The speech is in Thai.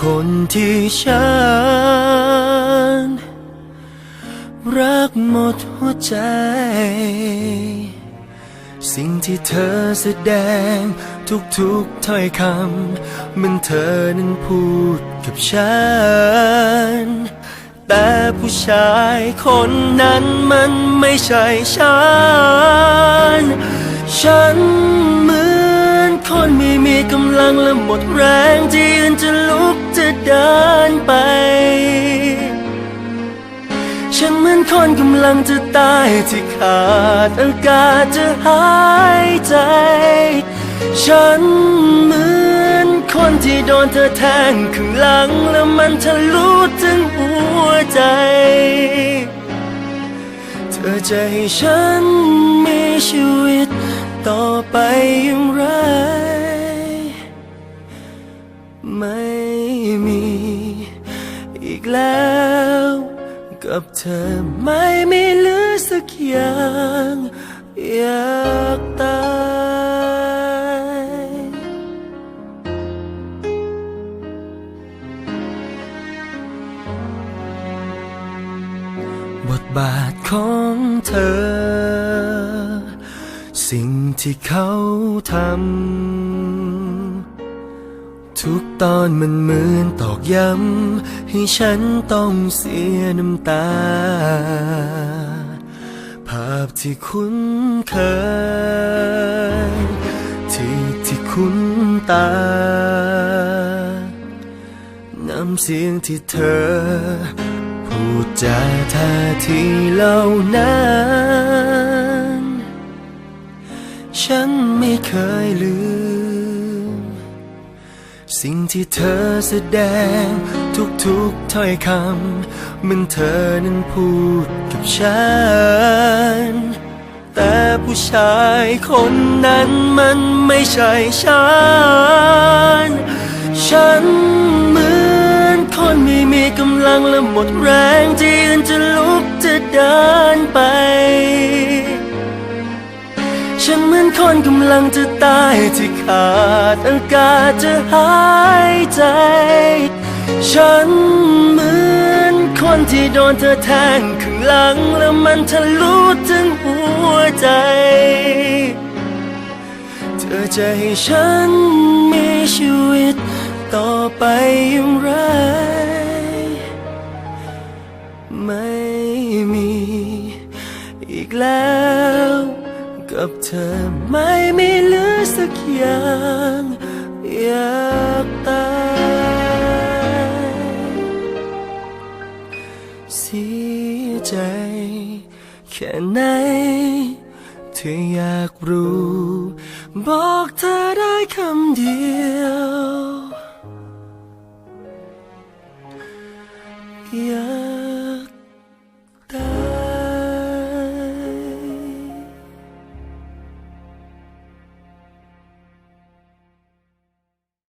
คนที่ฉัน รักหมดหัวใจ สิ่งที่เธอแสดงทุกๆถ้อยคำมันเธอนั้นพูดกับฉัน แต่ผู้ชายคนนั้นมันไม่ใช่ฉัน ฉัน กำลังและหมดแรงที่ยืนจะลุกจะเดินไป ฉันเหมือนคนกำลังจะตายที่ขาดอากาศจะหายใจ ฉันเหมือนคนที่โดนเธอแทงข้างหลังแล้วมันทะลุถึงหัวใจ เธอจะให้ฉันมีชีวิตต่อไปอย่างไร ไม่มี อีกแล้ว กับเธอไม่มีเหลือสักอย่างอยากตายบทบาทของเธอ สิ่งที่เขาทำ ทุกตอนมันเหมือนตอกย้ำ ให้ฉันต้องเสียน้ำตา ภาพที่คุ้นเคย ที่ที่คุ้นตา น้ำเสียงที่เธอ พูดจาท่าทีเหล่านั้น ฉันไม่เคยลืม สิ่งที่เธอแสดงทุกๆถ้อยคำมันเธอนั้นพูดกับฉัน แต่ผู้ชายคนนั้นมันไม่ใช่ฉัน ฉันเหมือนคนไม่มีกำลังและหมดแรงที่จะลุกจะเดินไป ฉันเหมือนคนกำลังจะตายที่ขาดอากาศจะหายใจ ฉันเหมือนคนที่โดนเธอแทงข้างหลังแล้วมันทะลุถึงหัวใจ เธอจะให้ฉันมีชีวิตต่อไปอย่างไร ไม่มีอีกแล้ว กับเธอไม่มีเหลือสักอย่างอยากตายเสียใจแค่ไหนเธออยากรู้ บอกเธอได้คำเดียว